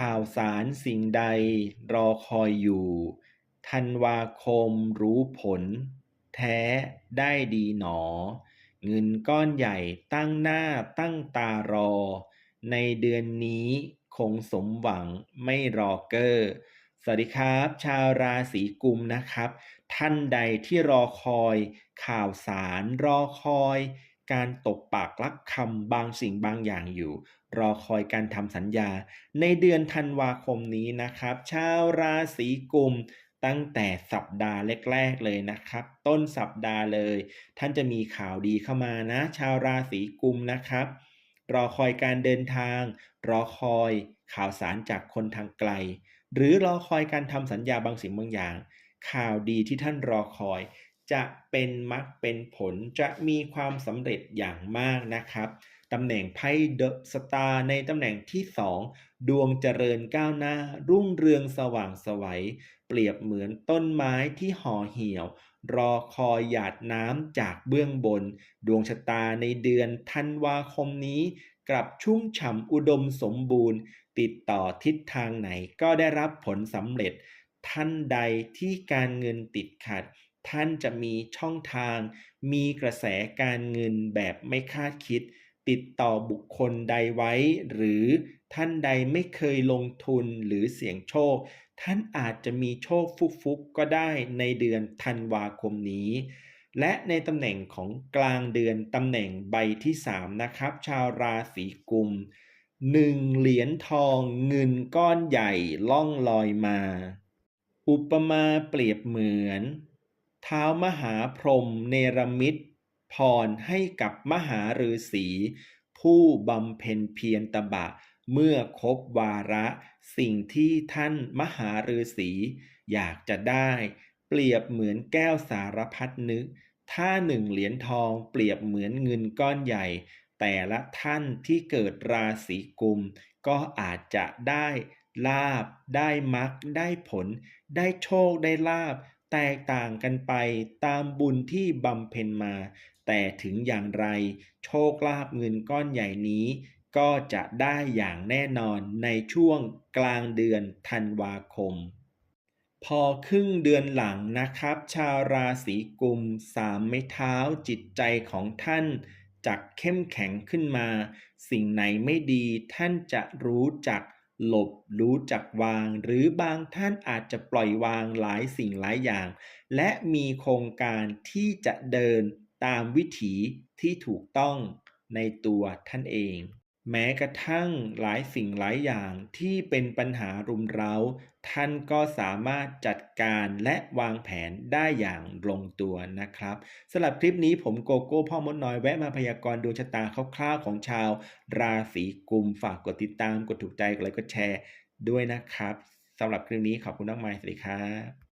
ข่าวสารสิ่งใดรอคอยอยู่ ธันวาคมรู้ผล แท้ได้ดีหนอ เงินก้อนใหญ่ตั้งหน้าตั้งตารอ ในเดือนนี้คงสมหวังไม่รอเกอร์สวัสดีครับ ชาวราศีกุมนะครับ ท่านใดที่รอคอย ข่าวสารรอคอย การตกปากลักคำบางสิ่งบางอย่างอยู่ รอคอยการทำสัญญา ในเดือนธันวาคมนี้นะครับ ชาวราศีกุมตั้งแต่สัปดาห์แรกๆเลยนะครับ ต้นสัปดาห์เลย ท่านจะมีข่าวดีเข้ามานะ ชาวราศีกุมนะครับ รอคอยการเดินทาง รอคอยข่าวสารจากคนทางไกล หรือรอคอยการทำสัญญาบางสิ่งบางอย่าง ข่าวดีที่ท่านรอคอย จะเป็นมรรคเป็นผลจะมีความสำเร็จอย่างมากนะครับตำแหน่งไพ่เดอะสตาร์ในตำแหน่งที่ 2 ดวงเจริญก้าวหน้า รุ่งเรืองสว่างไสวัย เปรียบเหมือนต้นไม้ที่ห่อเหี่ยว รอคอยหยาดน้ำจากเบื้องบน ดวงชะตาในเดือนธันวาคมนี้ กลับชุ่มฉ่ำอุดมสมบูรณ์ ติดต่อทิศทางไหนก็ได้รับผลสำเร็จ ท่านใดที่การเงินติดขัด ท่านจะมีช่องทาง มีกระแสการเงินแบบไม่คาดคิด ติดต่อบุคคลใดไว้ หรือท่านใดไม่เคยลงทุนหรือเสี่ยงโชค ท่านอาจจะมีโชคฟุกๆก็ได้ในเดือนธันวาคมนี้ และในตำแหน่งของกลางเดือนตำแหน่งใบที่ 3 นะครับ ชาวราศีกุมหนึ่งเหรียญทองเงินก้อนใหญ่ล่องลอยมา อุปมาเปรียบเหมือน เท้ามหาพรหมเนรมิตพรให้กับมหาฤาษีผู้บำเพ็ญเพียรตบะ เมื่อครบวาระ สิ่งที่ท่านมหาฤาษีอยากจะได้ เปรียบเหมือนแก้วสารพัดนึก ถ้าหนึ่งเหรียญทองเปรียบเหมือนเงินก้อนใหญ่ แต่ละท่านที่เกิดราศีกุม ก็อาจจะได้ลาบ ได้มรรคได้ผล ได้โชค ได้ลาบ แตกต่างกันไปตามบุญที่บำเพ็ญมา แต่ถึงอย่างไร โชคลาภเงินก้อนใหญ่นี้ ก็จะได้อย่างแน่นอนในช่วงกลางเดือนธันวาคม พอครึ่งเดือนหลังนะครับ ชาวราศีกุมสามไม้เท้าจิตใจของท่านจะเข้มแข็งขึ้นมา สิ่งไหนไม่ดีท่านจะรู้จัก หลบรู้จักวาง หรือบางท่านอาจจะปล่อยวางหลายสิ่งหลายอย่าง และมีโครงการที่จะเดินตามวิถีที่ถูกต้องในตัวท่านเอง แม้กระทั่งหลายสิ่งหลายอย่างที่เป็นปัญหารุมเร้า ท่านก็สามารถจัดการและวางแผนได้อย่างลงตัวนะครับสำหรับคลิปนี้ผมโกโก้พ่อมดน้อยแวะมาพยากรณ์ดวงชะตาคร่าวๆของชาว ราศีกุมฝากกดติดตามกดถูกใจกดไลค์กดแชร์ด้วยนะครับสำหรับคลิปนี้ขอบคุณมากมายสวัสดีครับ